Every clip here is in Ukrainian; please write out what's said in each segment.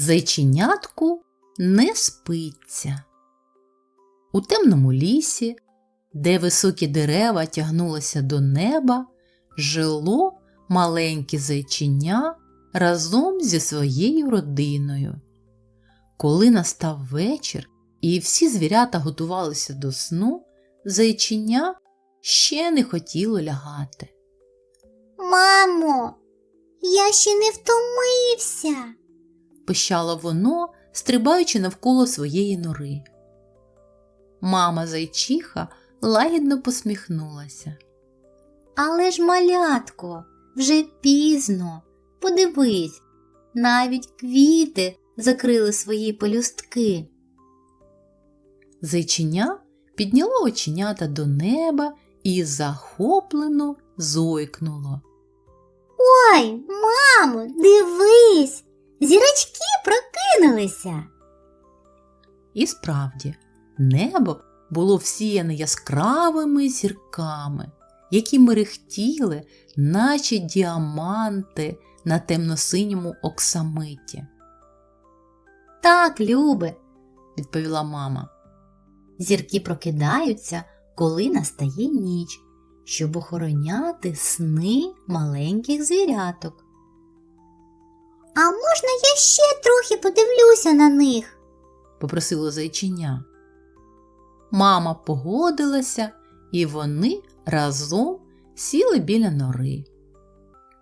Зайченятку не спиться. У темному лісі, де високі дерева тягнулися до неба, жило маленьке зайченя разом зі своєю родиною. Коли настав вечір і всі звірята готувалися до сну, зайченя ще не хотіло лягати. Мамо, я ще не втомився. Пищало воно, стрибаючи навколо своєї нори. Мама зайчиха лагідно посміхнулася. Але ж, малятко, вже пізно. Подивись, навіть квіти закрили свої пелюстки. Зайчиня підняло оченята до неба і захоплено зойкнуло. Ой, мамо, дивись, зірочки прокинулися. І справді, небо було всіяне яскравими зірками, які мерехтіли, наче діаманти на темно-синьому оксамиті, Так, Любе, відповіла мама. зірки прокидаються, коли настає ніч, щоб охороняти сни маленьких звіряток. А можна я ще трохи подивлюся на них? попросило зайчиня. Мама погодилася, і вони разом сіли біля нори.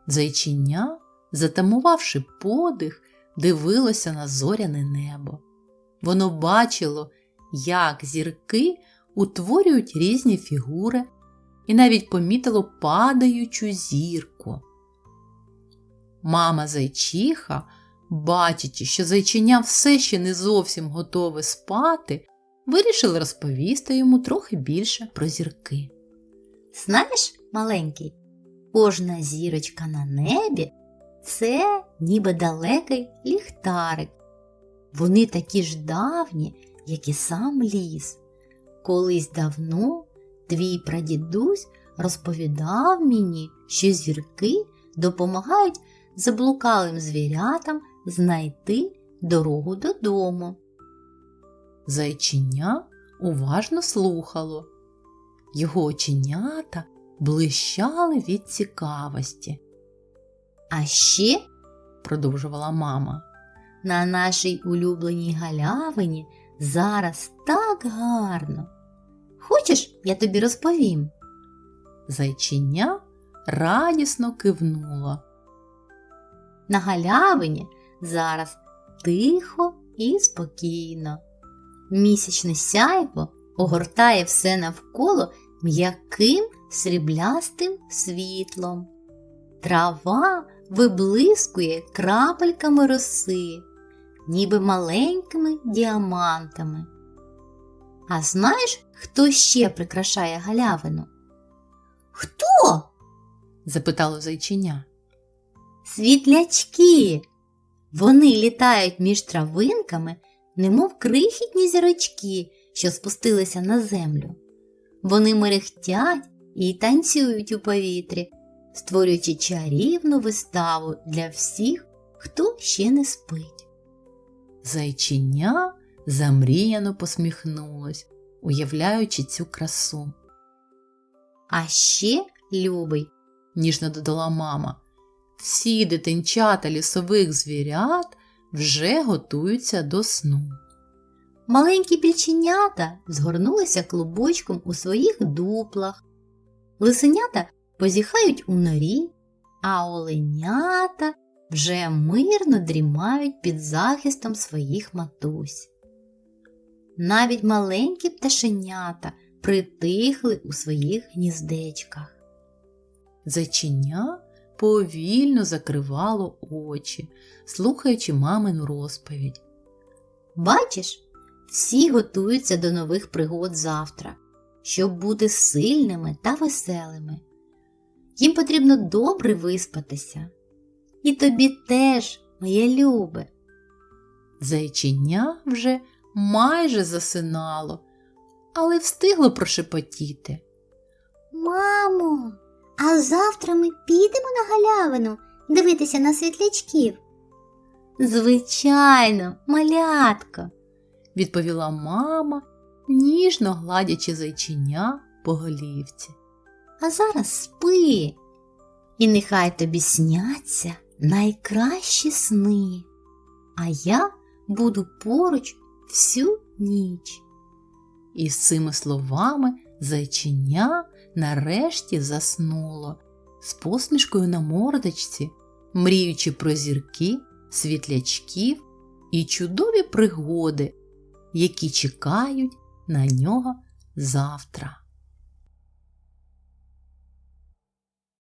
Зайчиня, затамувавши подих, дивилося на зоряне небо. Воно бачило, як зірки утворюють різні фігури, і навіть помітило падаючу зірку. Мама зайчиха, бачачи, що зайчиня все ще не зовсім готове спати, вирішила розповісти йому трохи більше про зірки. Знаєш, маленький, кожна зірочка на небі це ніби далекий ліхтарик. Вони такі ж давні, як і сам ліс. Колись давно твій прадідусь розповідав мені, що зірки допомагають заблукалим звірятам знайти дорогу додому. Зайчиня уважно слухало. Його оченята блищали від цікавості, А ще продовжувала мама. на нашій улюбленій галявині зараз так гарно. Хочеш, я тобі розповім? Зайчиня радісно кивнула. На галявині зараз тихо і спокійно. Місячне сяйво огортає все навколо м'яким сріблястим світлом. Трава виблискує крапельками роси, ніби маленькими діамантами. А знаєш, хто ще прикрашає галявину? Хто? запитало зайчиня. Світлячки. Вони літають між травинками, немов крихітні зірочки, що спустилися на землю. Вони мерехтять і танцюють у повітрі, створюючи чарівну виставу для всіх, хто ще не спить. Зайчиня замріяно посміхнулось, уявляючи цю красу. А ще, любий, ніжно додала мама. Всі дитинчата лісових звірят вже готуються до сну. маленькі більченята згорнулися клубочком у своїх дуплах. Лисенята позіхають у норі, а оленята вже мирно дрімають під захистом своїх матусь. Навіть маленькі пташенята притихли у своїх гніздечках. Зайчиня повільно закривало очі, слухаючи мамину розповідь. Бачиш, всі готуються до нових пригод завтра, щоб бути сильними та веселими. Їм потрібно добре виспатися. І тобі теж, моє любе. Зайчиня вже майже засинало, але встигло прошепотіти. Мамо, а завтра ми підемо на галявину дивитися на світлячків. Звичайно, малятко. відповіла мама, ніжно гладячи зайчиня по голівці. А зараз спи. І нехай тобі сняться найкращі сни. А я буду поруч всю ніч. І з цими словами зайчиня нарешті заснуло, з посмішкою на мордочці, мріючи про зірки, світлячків і чудові пригоди, які чекають на нього завтра.